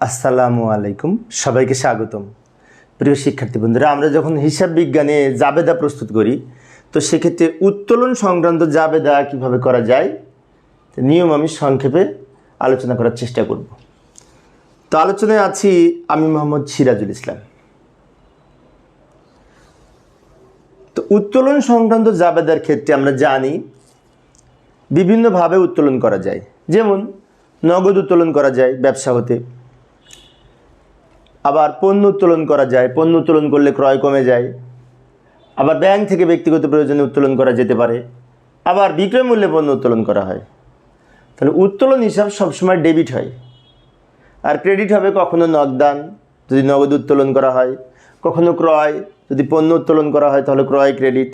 আসসালামু আলাইকুম। সবাইকে স্বাগতম। প্রিয় শিক্ষার্থী বন্ধুরা, আমরা যখন হিসাব বিজ্ঞানে জাবেদা প্রস্তুত করি, তো সেক্ষেত্রে উত্তোলন সংক্রান্ত জাবেদা কীভাবে করা যায় নিয়ম আমি সংক্ষেপে আলোচনা করার চেষ্টা করব। তো আলোচনায় আছি আমি মোহাম্মদ সিরাজুল ইসলাম। তো উত্তোলন সংক্রান্ত জাবেদার ক্ষেত্রে আমরা জানি, বিভিন্নভাবে উত্তোলন করা যায়। যেমন, নগদ উত্তোলন করা যায় ব্যবসা হতে। আবার পণ্য উত্তোলন করা যায়, পণ্য উত্তোলন করলে ক্রয় কমে যায়। আবার ব্যাংক থেকে ব্যক্তিগত প্রয়োজনে উত্তোলন করা যেতে পারে। আবার বিক্রয় মূল্যে পণ্য উত্তোলন করা হয়। তাহলে উত্তোলন হিসাব সবসময় ডেবিট হয়। আর ক্রেডিট হবে কখনো নগদান যদি নগদ উত্তোলন করা হয়। কখনো ক্রয়, যদি পণ্য উত্তোলন করা হয় তাহলে ক্রয় ক্রেডিট।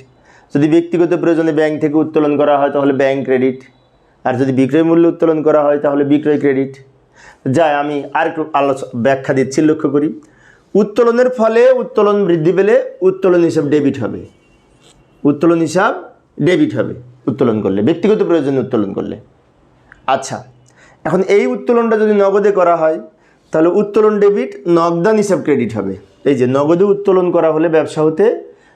যদি ব্যক্তিগত প্রয়োজনে ব্যাংক থেকে উত্তোলন করা হয় তাহলে ব্যাংক ক্রেডিট। আর যদি বিক্রয় মূল্য উত্তোলন করা হয় তাহলে বিক্রয় ক্রেডিট। যাই আমি আর একটু আলোচনা ব্যাখ্যা দিচ্ছি, লক্ষ্য করি। উত্তোলনের ফলে উত্তোলন বৃদ্ধি পেলে উত্তোলন হিসাব ডেবিট হবে। উত্তোলন হিসাব ডেবিট হবে, উত্তোলন করলে, ব্যক্তিগত প্রয়োজনে উত্তোলন করলে। আচ্ছা এখন এই উত্তোলনটা যদি নগদে করা হয়, তাহলে উত্তোলন ডেবিট নগদান হিসাব ক্রেডিট হবে। এই যে নগদে উত্তোলন করা হলে ব্যবসা হতে,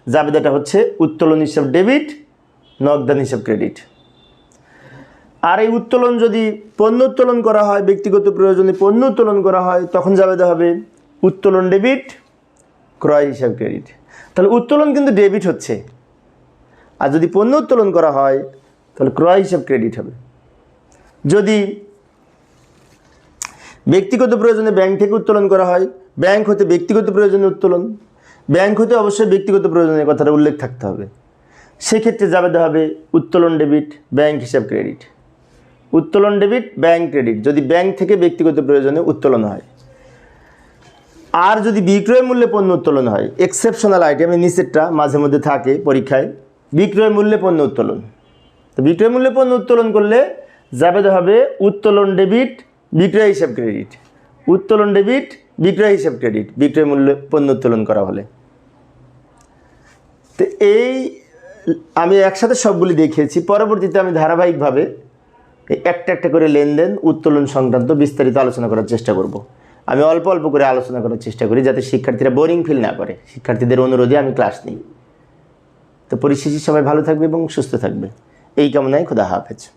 জাবেদাটা হচ্ছে উত্তোলন হিসাব ডেবিট নগদান হিসাব ক্রেডিট আর এই উত্তোলন যদি পণ্য উত্তোলন করা হয়, ব্যক্তিগত প্রয়োজনে পণ্য উত্তোলন করা হয়, তখন জাবেদা হবে উত্তোলন ডেবিট, ক্রয় হিসাব ক্রেডিট। তাহলে উত্তোলন কিন্তু ডেবিট হচ্ছে। আর যদি পণ্য উত্তোলন করা হয়, তাহলে ক্রয় হিসাব ক্রেডিট হবে। যদি ব্যক্তিগত প্রয়োজনে ব্যাংক থেকে উত্তোলন করা হয়, ব্যাংক হতে ব্যক্তিগত প্রয়োজনে উত্তোলন, ব্যাংক হতে অবশ্যই ব্যক্তিগত প্রয়োজনের কথাটা উল্লেখ থাকতে হবে। সেক্ষেত্রে যাবে হবে উত্তোলন ডেবিট, ব্যাংক হিসাব ক্রেডিট। উত্তোলন ডেবিট, ব্যাংক ক্রেডিট। যদি ব্যাংক থেকে ব্যক্তিগত প্রয়োজনে উত্তোলন হয়। আর যদি বিক্রয় মূল্যে পণ্য উত্তোলন হয় এক্সেপশনাল আইটেম নিচেরটা মাঝে মধ্যে থাকে পরীক্ষায়, বিক্রয় মূল্যে পণ্য উত্তোলন। তো বিক্রয় মূল্যে পণ্য উত্তোলন করলে যাবে হবে উত্তোলন ডেবিট, বিক্রয় হিসাব ক্রেডিট। উত্তোলন ডেবিট, বিক্রয় হিসাব ক্রেডিট, বিক্রয় মূল্যে পণ্য উত্তোলন করা হলে। তো এই আমি একসাথে সবগুলি দেখিয়েছি। পরবর্তীতে আমি ধারাবাহিকভাবে একটা একটা করে লেনদেন, উত্তোলন সংক্রান্ত বিস্তারিত আলোচনা করার চেষ্টা করব। আমি অল্প অল্প করে আলোচনা করার চেষ্টা করি যাতে শিক্ষার্থীরা বোরিং ফিল না করে। শিক্ষার্থীদের অনুরোধে আমি ক্লাস নিই। তো পরিশেষে সবাই ভালো থাকবে এবং সুস্থ থাকবে। এই কামনায় খোদা হাফেজ।